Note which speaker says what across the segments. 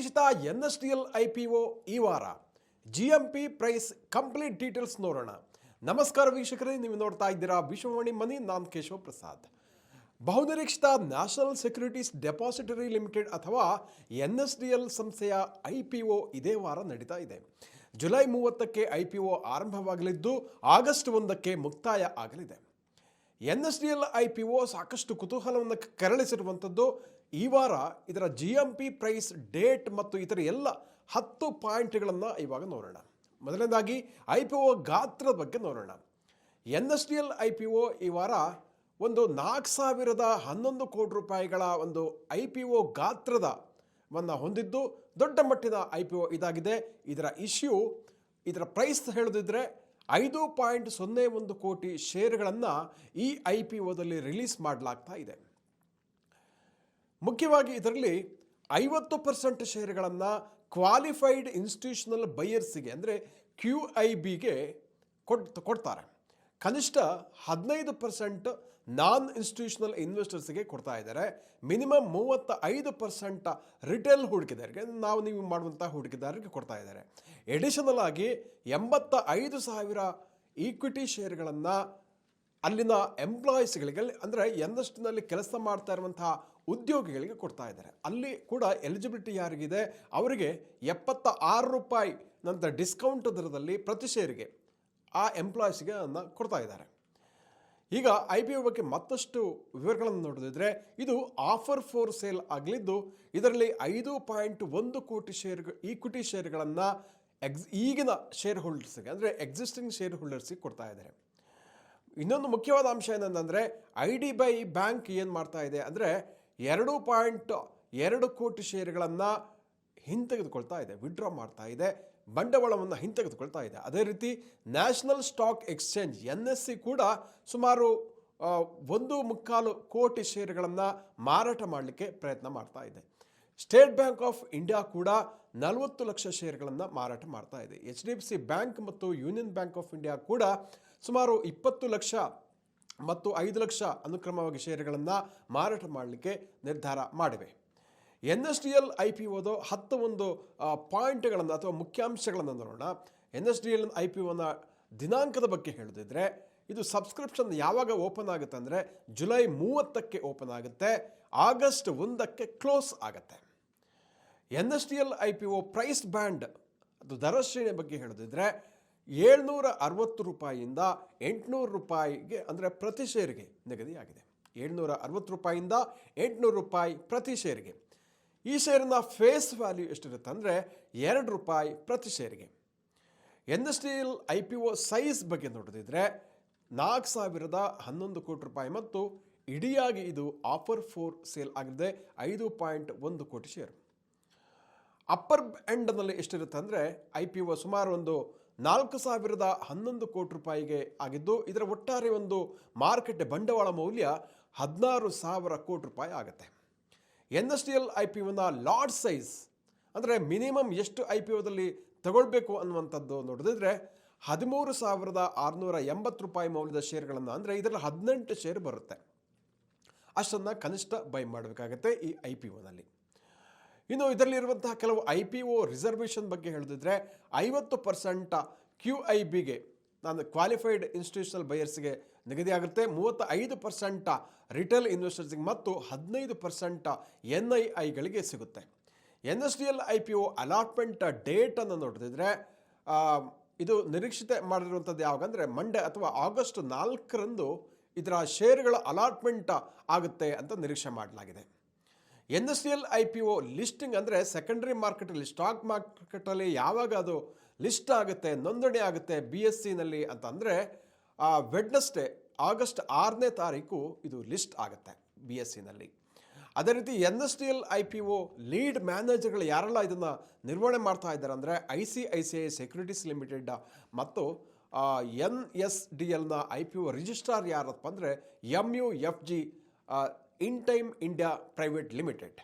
Speaker 1: ಬಹುನಿರೀಕ್ಷಿತ N S D L I P O ಈ ವಾರ. G M P price complete details ನೋಡೋಣ. ನಮಸ್ಕಾರ ವೀಕ್ಷಕರೇ, ನೀವು ನೋಡ್ತಾ ಇದ್ದೀರಾ ವಿಶ್ವವಾಣಿ ಮನಿ, ನಾನ್ ಕೇಶವ ಪ್ರಸಾದ್. ಬಹುನಿರೀಕ್ಷಿತ ನ್ಯಾಷನಲ್ ಸೆಕ್ಯೂರಿಟೀಸ್ ಡೆಪಾಸಿಟರಿ ಲಿಮಿಟೆಡ್ ಅಥವಾ ಎನ್ ಎಸ್ ಡಿ ಎಲ್ ಸಂಸ್ಥೆಯ ಐ ಪಿ ಒ ಇದೇ ವಾರ ನಡೀತಾ ಇದೆ. ಜುಲೈ ಮೂವತ್ತಕ್ಕೆ ಐ ಪಿ ಒ ಆರಂಭವಾಗಲಿದ್ದು, ಆಗಸ್ಟ್ ಒಂದಕ್ಕೆ ಮುಕ್ತಾಯ ಆಗಲಿದೆ. N S D L I P O ಸಾಕಷ್ಟು ಕುತೂಹಲವನ್ನು ಕೆರಳಿಸಿರುವಂಥದ್ದು ಈ ವಾರ ಇದರ G M P price date ಮತ್ತು ಇತರ ಎಲ್ಲ ಹತ್ತು ಪಾಯಿಂಟ್ಗಳನ್ನು ಇವಾಗ ನೋಡೋಣ. ಮೊದಲನೇದಾಗಿ ಐ ಪಿ ಒ ಗಾತ್ರದ ಬಗ್ಗೆ ನೋಡೋಣ. N S D L I P O ಈ ವಾರ ಒಂದು ನಾಲ್ಕು ಸಾವಿರದ ಹನ್ನೊಂದು ಕೋಟಿ ರೂಪಾಯಿಗಳ ಒಂದು ಐ ಪಿ ಒ ಗಾತ್ರದವನ್ನು ಹೊಂದಿದ್ದು ದೊಡ್ಡ ಮಟ್ಟಿನ ಐ ಪಿ ಒ ಇದಾಗಿದೆ. ಇದರ ಇಶ್ಯೂ ಇದರ ಪ್ರೈಸ್ ಹೇಳದಿದ್ದರೆ ಐದು ಪಾಯಿಂಟ್ ಸೊನ್ನೆ ಒಂದು ಕೋಟಿ ಶೇರ್ಗಳನ್ನು ಈ ಐ ಪಿ ಒದಲ್ಲಿ ರಿಲೀಸ್ ಮಾಡಲಾಗ್ತಾ ಇದೆ. ಮುಖ್ಯವಾಗಿ ಇದರಲ್ಲಿ ಐವತ್ತು ಪರ್ಸೆಂಟ್ ಶೇರ್ಗಳನ್ನು ಕ್ವಾಲಿಫೈಡ್ ಇನ್ಸ್ಟಿಟ್ಯೂಷನಲ್ ಬೈಯರ್ಸಿಗೆ ಅಂದರೆ ಕ್ಯೂ ಐ ಬಿಗೆ ಕೊಟ್ಟು ಕೊಡ್ತಾರೆ. ಕನಿಷ್ಠ ಹದಿನೈದು ಪರ್ಸೆಂಟ್ ನಾನ್ ಇನ್ಸ್ಟಿಟ್ಯೂಷನಲ್ ಇನ್ವೆಸ್ಟರ್ಸ್ಗೆ ಕೊಡ್ತಾ ಇದ್ದಾರೆ. ಮಿನಿಮಮ್ ಮೂವತ್ತ ಐದು ಪರ್ಸೆಂಟ್ ರಿಟೇಲ್ ಹೂಡಿಕೆದಾರರಿಗೆ ನಾವು ನೀವು ಮಾಡುವಂಥ ಹೂಡಿಕೆದಾರರಿಗೆ ಕೊಡ್ತಾ ಇದ್ದಾರೆ. ಎಡಿಷನಲ್ ಆಗಿ ಎಂಬತ್ತ ಐದು ಸಾವಿರ ಈಕ್ವಿಟಿ ಶೇರ್ಗಳನ್ನು ಅಲ್ಲಿನ ಎಂಪ್ಲಾಯೀಸ್ಗಳಿಗೆ ಅಂದರೆ ಎಂದಷ್ಟಿನಲ್ಲಿ ಕೆಲಸ ಮಾಡ್ತಾ ಇರುವಂತಹ ಉದ್ಯೋಗಿಗಳಿಗೆ ಕೊಡ್ತಾ ಇದ್ದಾರೆ. ಅಲ್ಲಿ ಕೂಡ ಎಲಿಜಿಬಿಲಿಟಿ ಯಾರಿಗಿದೆ? ಅವರಿಗೆ ಎಪ್ಪತ್ತ ಆರು ರೂಪಾಯಿ ನಂತರ ಡಿಸ್ಕೌಂಟ್ ದರದಲ್ಲಿ ಪ್ರತಿ ಶೇರಿಗೆ ಆ ಎಂಪ್ಲಾಯೀಸ್ಗೆ ಅನ್ನು ಕೊಡ್ತಾ ಇದ್ದಾರೆ. ಈಗ ಐ ಪಿ ಒ ಬಗ್ಗೆ ಮತ್ತಷ್ಟು ವಿವರಗಳನ್ನು ನೋಡೋದಿದ್ರೆ, ಇದು ಆಫರ್ ಫೋರ್ ಸೇಲ್ ಆಗಲಿದ್ದು, ಇದರಲ್ಲಿ ಐದು ಪಾಯಿಂಟ್ ಒಂದು ಕೋಟಿ ಶೇರ್ ಈಕ್ವಿಟಿ ಶೇರ್ಗಳನ್ನು ಎಕ್ಸ್ ಈಗಿನ ಶೇರ್ ಹೋಲ್ಡರ್ಸ್ಗೆ ಅಂದರೆ ಎಕ್ಸಿಸ್ಟಿಂಗ್ ಶೇರ್ ಹೋಲ್ಡರ್ಸಿಗೆ ಕೊಡ್ತಾ ಇದ್ದಾರೆ. ಇನ್ನೊಂದು ಮುಖ್ಯವಾದ ಅಂಶ ಏನಂತಂದರೆ ಐ ಡಿ ಬೈ ಬ್ಯಾಂಕ್ ಏನು ಮಾಡ್ತಾ ಇದೆ ಅಂದರೆ ಎರಡು ಪಾಯಿಂಟ್ ಎರಡು ಕೋಟಿ ಷೇರುಗಳನ್ನು ಹಿಂತೆಗೆದುಕೊಳ್ತಾ ಇದೆ ವಿಡ್ರಾ ಮಾಡ್ತಾ ಇದೆ, ಬಂಡವಾಳವನ್ನು ಹಿಂತೆಗೆದುಕೊಳ್ತಾ ಇದೆ. ಅದೇ ರೀತಿ national stock exchange N S C ಕೂಡ ಸುಮಾರು ಒಂದು ಮುಕ್ಕಾಲು ಕೋಟಿ ಷೇರುಗಳನ್ನು ಮಾರಾಟ ಮಾಡಲಿಕ್ಕೆ ಪ್ರಯತ್ನ ಮಾಡ್ತಾ ಇದೆ. ಸ್ಟೇಟ್ ಬ್ಯಾಂಕ್ ಆಫ್ ಇಂಡಿಯಾ ಕೂಡ ನಲವತ್ತು ಲಕ್ಷ ಷೇರುಗಳನ್ನು ಮಾರಾಟ ಮಾಡ್ತಾ ಇದೆ. H D F C bank ಮತ್ತು ಯೂನಿಯನ್ ಬ್ಯಾಂಕ್ ಆಫ್ ಇಂಡಿಯಾ ಕೂಡ ಸುಮಾರು ಇಪ್ಪತ್ತು ಲಕ್ಷ ಮತ್ತು ಐದು ಲಕ್ಷ ಅನುಕ್ರಮವಾಗಿ ಷೇರುಗಳನ್ನು ಮಾರಾಟ ಮಾಡಲಿಕ್ಕೆ ನಿರ್ಧಾರ ಮಾಡಿವೆ. N S D L I P ಒದು ಹತ್ತು ಒಂದು ಪಾಯಿಂಟ್ಗಳನ್ನು ಅಥವಾ ಮುಖ್ಯಾಂಶಗಳನ್ನು ನೋಡೋಣ. N S D L I P ಒನ ದಿನಾಂಕದ ಬಗ್ಗೆ ಹೇಳೋದಿದ್ರೆ, ಇದು ಸಬ್ಸ್ಕ್ರಿಪ್ಷನ್ ಯಾವಾಗ ಓಪನ್ ಆಗುತ್ತೆ ಅಂದರೆ ಜುಲೈ ಮೂವತ್ತಕ್ಕೆ ಓಪನ್ ಆಗುತ್ತೆ, ಆಗಸ್ಟ್ ಒಂದಕ್ಕೆ ಕ್ಲೋಸ್ ಆಗುತ್ತೆ. N S D L I P O price band, ಅದು ದರ ಶ್ರೇಣಿಯ ಬಗ್ಗೆ ಹೇಳೋದಿದ್ರೆ ಏಳ್ನೂರ ಅರವತ್ತು ರೂಪಾಯಿಯಿಂದ ಎಂಟುನೂರು ರೂಪಾಯಿಗೆ, ಅಂದರೆ ಪ್ರತಿ ಶೇರಿಗೆ ನಿಗದಿಯಾಗಿದೆ. ಏಳ್ನೂರ ಅರವತ್ತು ರೂಪಾಯಿಯಿಂದ ಎಂಟುನೂರು ರೂಪಾಯಿ ಪ್ರತಿ ಶೇರಿಗೆ ಈ ಶೇರಿನ ಫೇಸ್ ವ್ಯಾಲ್ಯೂ ಎಷ್ಟಿರುತ್ತೆ ಅಂದರೆ ಎರಡು ರೂಪಾಯಿ ಪ್ರತಿ ಶೇರಿಗೆ N S T L I P O size ಬಗ್ಗೆ ನೋಡೋದಿದ್ರೆ ನಾಲ್ಕು ಸಾವಿರದ ಹನ್ನೊಂದು ಕೋಟಿ ರೂಪಾಯಿ ಮತ್ತು ಇಡಿಯಾಗಿ ಇದು ಆಫರ್ ಫೋರ್ ಸೇಲ್ ಆಗಿದೆ. ಐದು ಪಾಯಿಂಟ್ ಒಂದು ಕೋಟಿ ಶೇರು ಅಪ್ಪರ್ ಎಂಡ್ನಲ್ಲಿ ಎಷ್ಟಿರುತ್ತೆ ಅಂದರೆ ಐ ಪಿ ಒ ಸುಮಾರು ಒಂದು ನಾಲ್ಕು ಸಾವಿರದ ಹನ್ನೊಂದು ಕೋಟಿ ರೂಪಾಯಿಗೆ ಆಗಿದ್ದು, ಇದರ ಒಟ್ಟಾರೆ ಒಂದು ಮಾರುಕಟ್ಟೆ ಬಂಡವಾಳ ಮೌಲ್ಯ ಹದಿನಾರು ಸಾವಿರ ಕೋಟಿ ರೂಪಾಯಿ ಆಗುತ್ತೆ. N S D L I P ಒನ large size ಅಂದರೆ ಮಿನಿಮಮ್ ಎಷ್ಟು ಐ ಪಿ ಒದಲ್ಲಿ ತಗೊಳ್ಬೇಕು ಅನ್ನುವಂಥದ್ದು ನೋಡಿದ್ರೆ ಹದಿಮೂರು ಸಾವಿರದ ಆರುನೂರ ಎಂಬತ್ತು ರೂಪಾಯಿ ಮೌಲ್ಯದ ಶೇರ್ಗಳನ್ನು ಅಂದರೆ ಇದರಲ್ಲಿ ಹದಿನೆಂಟು ಶೇರ್ ಬರುತ್ತೆ. ಅಷ್ಟನ್ನು ಕನಿಷ್ಠ ಬೈ ಮಾಡಬೇಕಾಗತ್ತೆ ಈ ಐ ಪಿ ಒನಲ್ಲಿ ಇನ್ನು ಇದರಲ್ಲಿರುವಂತಹ ಕೆಲವು ಐ ಪಿ ಒ ರಿಸರ್ವೇಷನ್ ಬಗ್ಗೆ ಹೇಳಿದ್ರೆ ಐವತ್ತು ಪರ್ಸೆಂಟ್ ಕ್ಯೂ ಐ ಬಿಗೆ, ನಾನು ಕ್ವಾಲಿಫೈಡ್ ಇನ್ಸ್ಟಿಟ್ಯೂಷನಲ್ ಬಯರ್ಸ್ಗೆ ನಿಗದಿಯಾಗುತ್ತೆ ಮೂವತ್ತ ಐದು ಪರ್ಸೆಂಟ ರಿಟೇಲ್ ಇನ್ವೆಸ್ಟರ್ಸ್ಗೆ ಮತ್ತು ಹದಿನೈದು ಪರ್ಸೆಂಟ ಎನ್ ಐ ಐಗಳಿಗೆ ಸಿಗುತ್ತೆ. N S D L I P O allotment ಡೇಟನ್ನು ನೋಡಿದ್ರೆ ಇದು ನಿರೀಕ್ಷಿತ ಮಾಡಿರುವಂಥದ್ದು ಯಾವಾಗಂದರೆ ಮಂಡೇ ಅಥವಾ ಆಗಸ್ಟ್ ನಾಲ್ಕರಂದು ಇದರ ಶೇರುಗಳ ಅಲಾಟ್ಮೆಂಟ್ ಆಗುತ್ತೆ ಅಂತ ನಿರೀಕ್ಷೆ ಮಾಡಲಾಗಿದೆ. N S C L I P O listing ಅಂದರೆ ಸೆಕೆಂಡರಿ ಮಾರ್ಕೆಟಲ್ಲಿ, ಸ್ಟಾಕ್ ಮಾರ್ಕೆಟಲ್ಲಿ ಯಾವಾಗ ಅದು ಲಿಸ್ಟ್ ಆಗುತ್ತೆ, ನೋಂದಣಿ ಆಗುತ್ತೆ, ಬಿ ಎಸ್ ಸಿನಲ್ಲಿ ಅಂತ ಅಂದರೆ ವೆಡ್ನಸ್ಡೇ, ಆಗಸ್ಟ್ ಆರನೇ ತಾರೀಕು ಇದು ಲಿಸ್ಟ್ ಆಗುತ್ತೆ ಬಿ ಎಸ್ ಸಿನಲ್ಲಿ ಅದೇ ರೀತಿ N S D L I P O lead ಮ್ಯಾನೇಜರ್ಗಳು ಯಾರೆಲ್ಲ ಇದನ್ನು ನಿರ್ವಹಣೆ ಮಾಡ್ತಾ ಇದ್ದಾರೆ ಅಂದರೆ I C I C I securities limited ಮತ್ತು ಎನ್ ಎಸ್ ಡಿ ಎಲ್ನ ಐ ಪಿ ಒ ರಿಜಿಸ್ಟ್ರಾರ್ ಯಾರಪ್ಪ ಅಂದರೆ M U F G in time India private limited.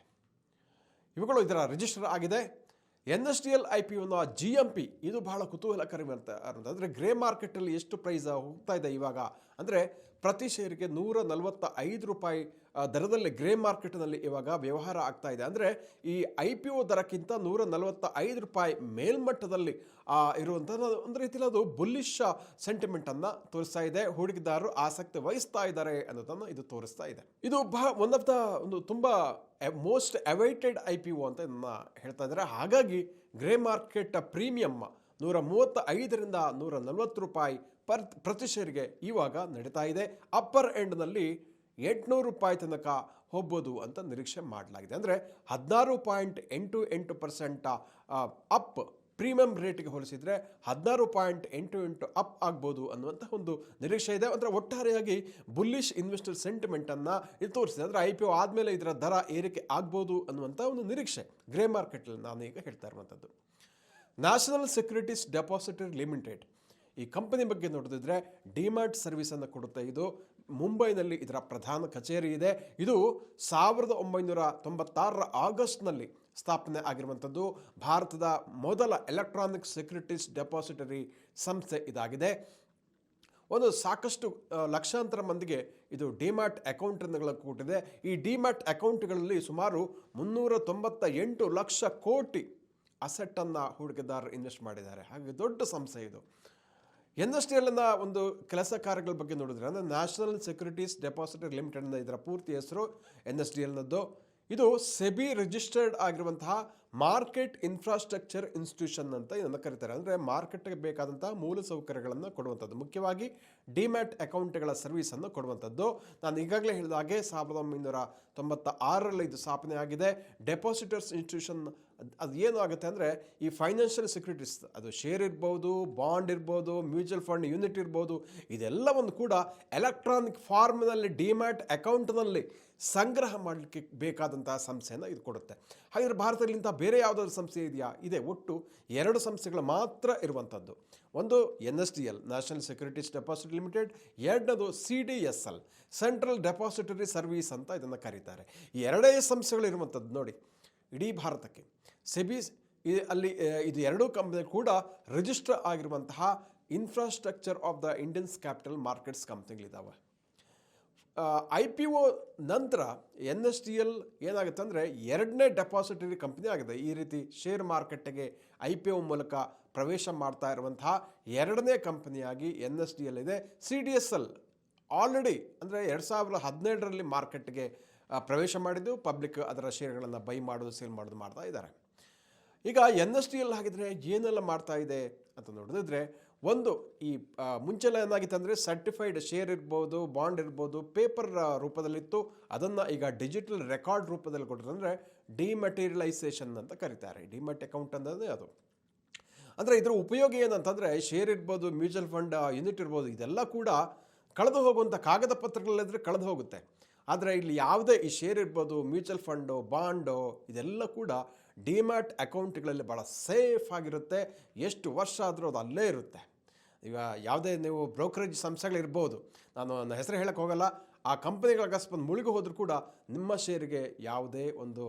Speaker 1: ಇವುಗಳು ಇದರ ರಿಜಿಸ್ಟರ್ ಆಗಿದೆ. N S D L I P ಒಂದು ಜಿ ಎಂ ಪಿ, ಇದು ಬಹಳ ಕುತೂಹಲಕರಿ ಅಂತ ಅಂದರೆ ಗ್ರೇ ಮಾರ್ಕೆಟಲ್ಲಿ ಎಷ್ಟು ಪ್ರೈಸ್ ಹೋಗ್ತಾ ಇದೆ ಇವಾಗ? ಅಂದರೆ ಪ್ರತಿ ಶೇರಿಗೆ ನೂರ ನಲವತ್ತ ಐದು ರೂಪಾಯಿ ದರದಲ್ಲಿ ಗ್ರೇ ಮಾರ್ಕೆಟ್ನಲ್ಲಿ ಇವಾಗ ವ್ಯವಹಾರ ಆಗ್ತಾ ಇದೆ. ಅಂದರೆ ಈ ಐ ಪಿ ಒ ದರಕ್ಕಿಂತ ನೂರ ನಲವತ್ತ ಐದು ರೂಪಾಯಿ ಮೇಲ್ಮಟ್ಟದಲ್ಲಿ ಇರುವಂಥ ಒಂದು ರೀತಿಯಲ್ಲಿ ಅದು ಬುಲ್ಲಿಶ್ ಸೆಂಟಿಮೆಂಟನ್ನು ತೋರಿಸ್ತಾ ಇದೆ. ಹೂಡಿಕೆದಾರರು ಆಸಕ್ತಿ ವಹಿಸ್ತಾ ಇದ್ದಾರೆ ಅನ್ನೋದನ್ನು ಇದು ತೋರಿಸ್ತಾ ಇದೆ. ಇದು ಬಹ ಒನ್ ಆಫ್ ದ ಒಂದು ತುಂಬ most awaited I P O ಅಂತ ನನ್ನ ಹೇಳ್ತಾ ಇದ್ದಾರೆ. ಹಾಗಾಗಿ ಗ್ರೇ ಮಾರ್ಕೆಟ್ ಪ್ರೀಮಿಯಮ್ ನೂರ ಮೂವತ್ತ ಐದರಿಂದ ನೂರ ನಲವತ್ತು ರೂಪಾಯಿ ಪರ್ ಪ್ರತಿ ಶೇರ್ಗೆ ಇವಾಗ ನಡೀತಾ ಇದೆ. ಅಪ್ಪರ್ ಎಂಡ್ನಲ್ಲಿ ಎಂಟುನೂರು ರೂಪಾಯಿ ತನಕ ಹೋಗ್ಬೋದು ಅಂತ ನಿರೀಕ್ಷೆ ಮಾಡಲಾಗಿದೆ. ಅಂದರೆ ಹದಿನಾರು ಪಾಯಿಂಟ್ ಎಂಟು ಎಂಟು ಪರ್ಸೆಂಟ್ ಅಪ್ ಪ್ರೀಮಿಯಂ ರೇಟಿಗೆ ಹೋಲಿಸಿದರೆ ಹದಿನಾರು ಪಾಯಿಂಟ್ ಎಂಟು ಎಂಟು ಅಪ್ ಆಗ್ಬೋದು ಅನ್ನುವಂಥ ಒಂದು ನಿರೀಕ್ಷೆ ಇದೆ. ಅಂದರೆ ಒಟ್ಟಾರೆಯಾಗಿ ಬುಲ್ಲಿಶ್ ಇನ್ವೆಸ್ಟರ್ ಸೆಂಟಿಮೆಂಟನ್ನು ಇದು ತೋರಿಸಿದೆ. ಅಂದರೆ ಐ ಪಿ ಒ ಆದಮೇಲೆ ಇದರ ದರ ಏರಿಕೆ ಆಗ್ಬೋದು ಅನ್ನುವಂಥ ಒಂದು ನಿರೀಕ್ಷೆ ಗ್ರೇ ಮಾರ್ಕೆಟಲ್ಲಿ ನಾನು ಈಗ ಹೇಳ್ತಾ ಇರುವಂಥದ್ದು ನ್ಯಾಷನಲ್ ಸೆಕ್ಯೂರಿಟೀಸ್ ಡೆಪಾಸಿಟರಿ ಲಿಮಿಟೆಡ್ ಈ ಕಂಪನಿ ಬಗ್ಗೆ ನೋಡಿದ್ರೆ ಡಿಮ್ಯಾಟ್ ಸರ್ವಿಸನ್ನು ಕೊಡುತ್ತೆ. ಇದು ಮುಂಬೈನಲ್ಲಿ ಇದರ ಪ್ರಧಾನ ಕಚೇರಿ ಇದೆ. ಇದು ಸಾವಿರದ ಒಂಬೈನೂರ ತೊಂಬತ್ತಾರರ ಆಗಸ್ಟ್ನಲ್ಲಿ ಸ್ಥಾಪನೆ ಆಗಿರುವಂಥದ್ದು. ಭಾರತದ ಮೊದಲ ಎಲೆಕ್ಟ್ರಾನಿಕ್ ಸೆಕ್ಯೂರಿಟೀಸ್ ಡೆಪಾಸಿಟರಿ ಸಂಸ್ಥೆ ಇದಾಗಿದೆ. ಒಂದು ಸಾಕಷ್ಟು ಲಕ್ಷಾಂತರ ಮಂದಿಗೆ ಇದು ಡಿಮ್ಯಾಟ್ ಅಕೌಂಟ್ಗಳ ಕೂಟಿದೆ ಈ ಡಿಮ್ಯಾಟ್ ಅಕೌಂಟ್ಗಳಲ್ಲಿ ಸುಮಾರು ಮುನ್ನೂರ ತೊಂಬತ್ತ ಎಂಟು ಲಕ್ಷ ಕೋಟಿ ಅಸೆಟ್ಟನ್ನು ಹೂಡಿಕೆದಾರರು ಇನ್ವೆಸ್ಟ್ ಮಾಡಿದ್ದಾರೆ. ಹಾಗೆ ದೊಡ್ಡ ಸಂಸ್ಥೆ ಇದು. ಎನ್ ಎಸ್ ಟಿ ಎಲ್ನ ಒಂದು ಕೆಲಸ ಕಾರ್ಯಗಳ ಬಗ್ಗೆ ನೋಡಿದ್ರೆ ಅಂದರೆ ನ್ಯಾಷನಲ್ ಸೆಕ್ಯೂರಿಟೀಸ್ ಡೆಪಾಸಿಟರಿ ಲಿಮಿಟೆಡ್ನ ಇದರ ಪೂರ್ತಿ ಹೆಸರು ಎನ್ ಎಸ್ ಡಿ ಎಲ್ನದ್ದು ಇದು ಸೆಬಿ ರಿಜಿಸ್ಟರ್ಡ್ ಆಗಿರುವಂತಹ ಮಾರ್ಕೆಟ್ ಇನ್ಫ್ರಾಸ್ಟ್ರಕ್ಚರ್ ಇನ್ಸ್ಟಿಟ್ಯೂಷನ್ ಅಂತ ಇದನ್ನು ಕರೀತಾರೆ. ಅಂದರೆ ಮಾರ್ಕೆಟ್ಗೆ ಬೇಕಾದಂಥ ಮೂಲ ಸೌಕರ್ಯಗಳನ್ನು ಕೊಡುವಂಥದ್ದು. ಮುಖ್ಯವಾಗಿ ಡಿಮ್ಯಾಟ್ ಅಕೌಂಟ್ಗಳ ಸರ್ವಿಸನ್ನು ಕೊಡುವಂಥದ್ದು. ನಾನು ಈಗಾಗಲೇ ಹೇಳಿದ ಹಾಗೆ ಸಾವಿರದ ಒಂಬೈನೂರ ತೊಂಬತ್ತ ಆರರಲ್ಲಿ ಇದು ಸ್ಥಾಪನೆ ಆಗಿದೆ. ಡೆಪಾಸಿಟರ್ಸ್ ಇನ್ಸ್ಟಿಟ್ಯೂಷನ್ ಅದು ಏನು ಆಗುತ್ತೆ ಅಂದರೆ ಈ ಫೈನಾನ್ಷಿಯಲ್ ಸೆಕ್ಯೂರಿಟೀಸ್ ಅದು ಶೇರ್ ಇರ್ಬೋದು, ಬಾಂಡ್ ಇರ್ಬೋದು, ಮ್ಯೂಚುವಲ್ ಫಂಡ್ ಯೂನಿಟ್ ಇರ್ಬೋದು, ಇದೆಲ್ಲವನ್ನು ಕೂಡ ಎಲೆಕ್ಟ್ರಾನಿಕ್ ಫಾರ್ಮ್ನಲ್ಲಿ, ಡಿಮ್ಯಾಟ್ ಅಕೌಂಟ್ನಲ್ಲಿ ಸಂಗ್ರಹ ಮಾಡಲಿಕ್ಕೆ ಬೇಕಾದಂತಹ ಸಂಸ್ಥೆಯನ್ನು ಇದು ಕೊಡುತ್ತೆ. ಹಾಗಾದರೆ ಭಾರತದಲ್ಲಿ ಇಂಥ ಬೇರೆ ಯಾವುದಾದ್ರು ಸಂಸ್ಥೆ ಇದೆಯಾ? ಇದೆ. ಒಟ್ಟು ಎರಡು ಸಂಸ್ಥೆಗಳು ಮಾತ್ರ ಇರುವಂಥದ್ದು. ಒಂದು N S D L national securities deposit limited ಎರಡನೇದು C D S L central depository service ಅಂತ ಇದನ್ನು ಕರೀತಾರೆ. ಎರಡೇ ಸಂಸ್ಥೆಗಳು ಇರುವಂಥದ್ದು ನೋಡಿ, ಇಡೀ ಭಾರತಕ್ಕೆ. ಸೆಬೀಸ್ ಇ- ಅಲ್ಲಿ ಇದು ಎರಡೂ ಕಂಪನಿ ಕೂಡ ರಿಜಿಸ್ಟರ್ ಆಗಿರುವಂತಹ infrastructure of the Indians capital markets ಕಂಪ್ನಿಗಳಿದ್ದಾವೆ I P O ನಂತರ ಎನ್ ಎಸ್ ಟಿ ಎಲ್ ಏನಾಗುತ್ತೆ ಅಂದರೆ ಎರಡನೇ ಡೆಪಾಸಿಟರಿ ಕಂಪ್ನಿ ಆಗಿದೆ. ಈ ರೀತಿ ಶೇರ್ ಮಾರ್ಕೆಟ್ಗೆ ಐ ಪಿ ಒ ಮೂಲಕ ಪ್ರವೇಶ ಮಾಡ್ತಾ ಇರುವಂತಹ ಎರಡನೇ ಕಂಪನಿಯಾಗಿ ಎನ್ ಎಸ್ ಡಿ ಎಲ್ ಇದೆ. C D S L already ಅಂದರೆ ಎರಡು ಸಾವಿರದ ಹದಿನೇಳರಲ್ಲಿ ಮಾರ್ಕೆಟ್ಗೆ ಪ್ರವೇಶ ಮಾಡಿದ್ದು. ಪಬ್ಲಿಕ್ ಅದರ ಶೇರ್ಗಳನ್ನು ಬೈ ಮಾಡೋದು ಸೇಲ್ ಮಾಡೋದು ಮಾಡ್ತಾ ಇದ್ದಾರೆ. ಈಗ ಎನ್ ಎಸ್ ಟಿ ಎಲ್ ಹಾಗಿದ್ರೆ ಏನೆಲ್ಲ ಮಾಡ್ತಾ ಇದೆ ಅಂತ ನೋಡಿದ್ರೆ ಒಂದು ಈ ಮುಂಚೆಲ್ಲ ಏನಾಗಿತ್ತು ಸರ್ಟಿಫೈಡ್ ಶೇರ್ ಇರ್ಬೋದು, ಬಾಂಡ್ ಇರ್ಬೋದು, ಪೇಪರ್ ರೂಪದಲ್ಲಿತ್ತು. ಅದನ್ನು ಈಗ ಡಿಜಿಟಲ್ ರೆಕಾರ್ಡ್ ರೂಪದಲ್ಲಿ ಕೊಟ್ಟರು ಅಂದರೆ ಡಿಮೆಟೀರಿಯಲೈಸೇಷನ್ ಅಂತ ಕರೀತಾರೆ. ಡಿಮೆಟ್ ಅಕೌಂಟ್ ಅಂದರೆ ಅದು. ಅಂದರೆ ಇದರ ಉಪಯೋಗ ಏನಂತಂದರೆ ಶೇರ್ ಇರ್ಬೋದು, ಮ್ಯೂಚುವಲ್ ಫಂಡ್ ಯೂನಿಟ್ ಇರ್ಬೋದು, ಇದೆಲ್ಲ ಕೂಡ ಕಳೆದು ಹೋಗುವಂಥ ಕಾಗದ ಪತ್ರಗಳಲ್ಲಿದ್ದರೆ ಕಳೆದು ಹೋಗುತ್ತೆ. ಆದರೆ ಇಲ್ಲಿ ಯಾವುದೇ ಈ ಶೇರ್ ಇರ್ಬೋದು, ಮ್ಯೂಚುವಲ್ ಫಂಡು, ಬಾಂಡು, ಇದೆಲ್ಲ ಕೂಡ ಡಿಮ್ಯಾಟ್ ಅಕೌಂಟ್ಗಳಲ್ಲಿ ಭಾಳ ಸೇಫ್ ಆಗಿರುತ್ತೆ. ಎಷ್ಟು ವರ್ಷ ಆದರೂ ಅದು ಅಲ್ಲೇ ಇರುತ್ತೆ. ಈಗ ಯಾವುದೇ ನೀವು ಬ್ರೋಕರೇಜ್ ಸಂಸ್ಥೆಗಳಿರ್ಬೋದು, ನಾನು ನನ್ನ ಹೆಸರು ಹೇಳಕ್ಕೆ ಹೋಗಲ್ಲ, ಆ ಕಂಪನಿಗಳ ಅಕಸ್ಮಾತ್ ಮುಳುಗಿ ಹೋದರೂ ಕೂಡ ನಿಮ್ಮ ಶೇರಿಗೆ ಯಾವುದೇ ಒಂದು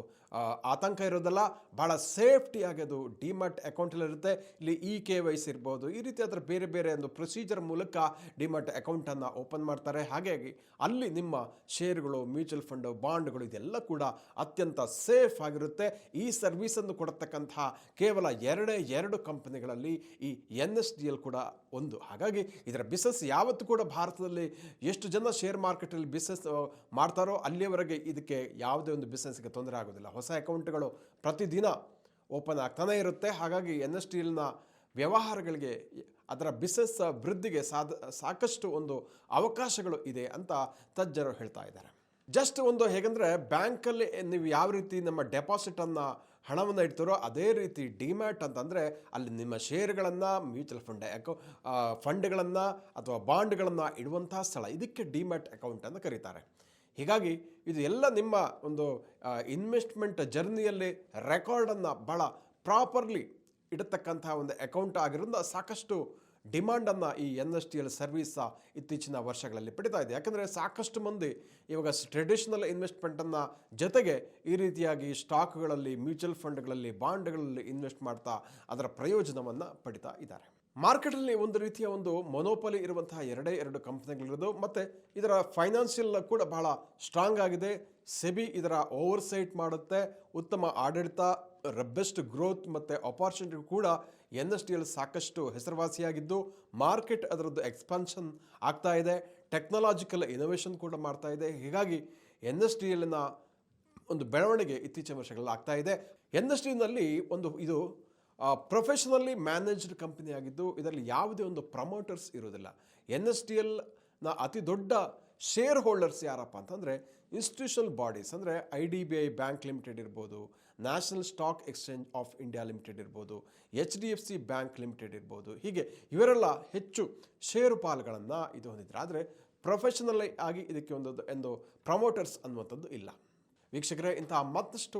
Speaker 1: ಆತಂಕ ಇರೋದಲ್ಲ ಭಾಳ ಸೇಫ್ಟಿಯಾಗಿ ಅದು ಡಿಮ್ಯಾಟ್ ಅಕೌಂಟಲ್ಲಿರುತ್ತೆ. ಇಲ್ಲಿ ಇ ಕೆ ವೈಸ್ ಇರ್ಬೋದು, ಈ ರೀತಿ ಅದರ ಬೇರೆ ಬೇರೆ ಒಂದು ಪ್ರೊಸೀಜರ್ ಮೂಲಕ ಡಿಮ್ಯಾಟ್ ಅಕೌಂಟನ್ನು ಓಪನ್ ಮಾಡ್ತಾರೆ. ಹಾಗಾಗಿ ಅಲ್ಲಿ ನಿಮ್ಮ ಶೇರುಗಳು, ಮ್ಯೂಚುವಲ್ ಫಂಡು, ಬಾಂಡ್ಗಳು ಇದೆಲ್ಲ ಕೂಡ ಅತ್ಯಂತ ಸೇಫ್ ಆಗಿರುತ್ತೆ. ಈ ಸರ್ವಿಸನ್ನು ಕೊಡತಕ್ಕಂತಹ ಕೇವಲ ಎರಡೇ ಎರಡು ಕಂಪನಿಗಳಲ್ಲಿ ಈ ಎನ್ ಎಸ್ ಡಿ ಎಲ್ ಕೂಡ ಒಂದು. ಹಾಗಾಗಿ ಇದರ ಬಿಸ್ನೆಸ್ ಯಾವತ್ತು ಕೂಡ ಭಾರತದಲ್ಲಿ ಎಷ್ಟು ಜನ ಶೇರ್ ಮಾರ್ಕೆಟಲ್ಲಿ ಬಿಸ್ನೆಸ್ ಮಾಡ್ತಾರೋ ಅಲ್ಲಿಯವರೆಗೆ ಇದಕ್ಕೆ ಯಾವುದೇ ಒಂದು ಬಿಸ್ನೆಸ್ಗೆ ತೊಂದರೆ ಆಗೋದಿಲ್ಲ. ಹೊಸ ಅಕೌಂಟ್ಗಳು ಪ್ರತಿದಿನ ಓಪನ್ ಆಗ್ತಾನೇ ಇರುತ್ತೆ. ಹಾಗಾಗಿ ಎನ್ ಎಸ್ ಟಿ ಎಲ್ನ ವ್ಯವಹಾರಗಳಿಗೆ, ಅದರ ಬಿಸ್ನೆಸ್ ವೃದ್ಧಿಗೆ ಸಾಧ ಸಾಕಷ್ಟು ಒಂದು ಅವಕಾಶಗಳು ಇದೆ ಅಂತ ತಜ್ಞರು ಹೇಳ್ತಾ ಇದ್ದಾರೆ. ಜಸ್ಟ್ ಒಂದು ಹೇಗೆಂದರೆ, ಬ್ಯಾಂಕಲ್ಲಿ ನೀವು ಯಾವ ರೀತಿ ನಮ್ಮ ಡೆಪಾಸಿಟನ್ನು ಹಣವನ್ನು ಇಡ್ತೀರೋ ಅದೇ ರೀತಿ ಡಿಮ್ಯಾಟ್ ಅಂತಂದರೆ ಅಲ್ಲಿ ನಿಮ್ಮ ಶೇರ್ಗಳನ್ನು ಮ್ಯೂಚುವಲ್ ಫಂಡ್ ಅಕೌ ಫಂಡ್ಗಳನ್ನು ಅಥವಾ ಬಾಂಡ್ಗಳನ್ನು ಇಡುವಂತಹ ಸ್ಥಳ. ಇದಕ್ಕೆ ಡಿಮ್ಯಾಟ್ ಅಕೌಂಟ್ ಅಂತ ಕರೀತಾರೆ. ಹೀಗಾಗಿ ಇದು ಎಲ್ಲ ನಿಮ್ಮ ಒಂದು ಇನ್ವೆಸ್ಟ್ಮೆಂಟ್ ಜರ್ನಿಯಲ್ಲಿ ರೆಕಾರ್ಡನ್ನು ಭಾಳ ಪ್ರಾಪರ್ಲಿ ಇಡತಕ್ಕಂತಹ ಒಂದು ಅಕೌಂಟ್ ಆಗಿರೋದ್ರಿಂದ ಸಾಕಷ್ಟು ಡಿಮ್ಯಾಂಡನ್ನು ಈ N S T L service ಇತ್ತೀಚಿನ ವರ್ಷಗಳಲ್ಲಿ ಪಡಿತಾ ಇದೆ. ಯಾಕಂದರೆ ಸಾಕಷ್ಟು ಮಂದಿ ಇವಾಗ ಟ್ರೆಡಿಷನಲ್ ಇನ್ವೆಸ್ಟ್ಮೆಂಟನ್ನು ಜೊತೆಗೆ ಈ ರೀತಿಯಾಗಿ ಸ್ಟಾಕ್ಗಳಲ್ಲಿ ಮ್ಯೂಚುವಲ್ ಫಂಡ್ಗಳಲ್ಲಿ ಬಾಂಡ್ಗಳಲ್ಲಿ ಇನ್ವೆಸ್ಟ್ ಮಾಡ್ತಾ ಅದರ ಪ್ರಯೋಜನವನ್ನು ಪಡಿತಾ ಇದ್ದಾರೆ. ಮಾರ್ಕೆಟಲ್ಲಿ ಒಂದು ರೀತಿಯ ಒಂದು ಮೊನೋಪಲಿ ಇರುವಂತಹ ಎರಡೇ ಎರಡು ಕಂಪ್ನಿಗಳಿರೋದು, ಮತ್ತು ಇದರ ಫೈನಾನ್ಷಿಯಲ್ ಕೂಡ ಬಹಳ ಸ್ಟ್ರಾಂಗ್ ಆಗಿದೆ. ಸೆಬಿ ಇದರ ಓವರ್ಸೈಟ್ ಮಾಡುತ್ತೆ. ಉತ್ತಮ ಆಡಳಿತ, ಬೆಸ್ಟ್ ಗ್ರೋತ್ ಮತ್ತು ಅಪಾರ್ಚುನಿಟಿ ಕೂಡ ಎನ್ ಎಸ್ ಡಿ ಎಲ್ ಸಾಕಷ್ಟು ಹೆಸರುವಾಸಿಯಾಗಿದ್ದು, ಮಾರ್ಕೆಟ್ ಅದರದ್ದು ಎಕ್ಸ್ಪಾನ್ಷನ್ ಆಗ್ತಾ ಇದೆ. ಟೆಕ್ನಾಲಜಿಕಲ್ ಇನೋವೇಷನ್ ಕೂಡ ಮಾಡ್ತಾ ಇದೆ. ಹೀಗಾಗಿ ಎನ್ ಎಸ್ ಡಿ ಎಲ್ನ ಒಂದು ಬೆಳವಣಿಗೆ ಇತ್ತೀಚಿನ ವರ್ಷಗಳಲ್ಲಿ ಆಗ್ತಾ ಇದೆ. ಎನ್ ಎಸ್ ಟಿನಲ್ಲಿ ಒಂದು ಇದು ಪ್ರೊಫೆಷನಲಿ ಮ್ಯಾನೇಜ್ಡ್ ಕಂಪನಿ ಆಗಿದ್ದು, ಇದರಲ್ಲಿ ಯಾವುದೇ ಒಂದು ಪ್ರಮೋಟರ್ಸ್ ಇರೋದಿಲ್ಲ ಎನ್ ಎಸ್ ಟಿ ಎಲ್ನ ಅತಿ ದೊಡ್ಡ ಶೇರ್ ಹೋಲ್ಡರ್ಸ್ ಯಾರಪ್ಪ ಅಂತಂದರೆ ಇನ್ಸ್ಟಿಟ್ಯೂಷನಲ್ ಬಾಡೀಸ್ ಅಂದರೆ I D B I bank limited ಇರ್ಬೋದು national stock exchange of India limited ಇರ್ಬೋದು H D F C bank limited ಇರ್ಬೋದು, ಹೀಗೆ ಇವರೆಲ್ಲ ಹೆಚ್ಚು ಷೇರು ಪಾಲುಗಳನ್ನು ಇದು ಹೊಂದಿದ್ದಾರೆ ಆದರೆ ಪ್ರೊಫೆಷನಲ್ ಆಗಿ ಇದಕ್ಕೆ ಒಂದು ಒಂದು ಪ್ರಮೋಟರ್ಸ್ ಅನ್ನುವಂಥದ್ದು ಇಲ್ಲ. ವೀಕ್ಷಕರೇ, ಇಂತಹ ಮತ್ತಷ್ಟು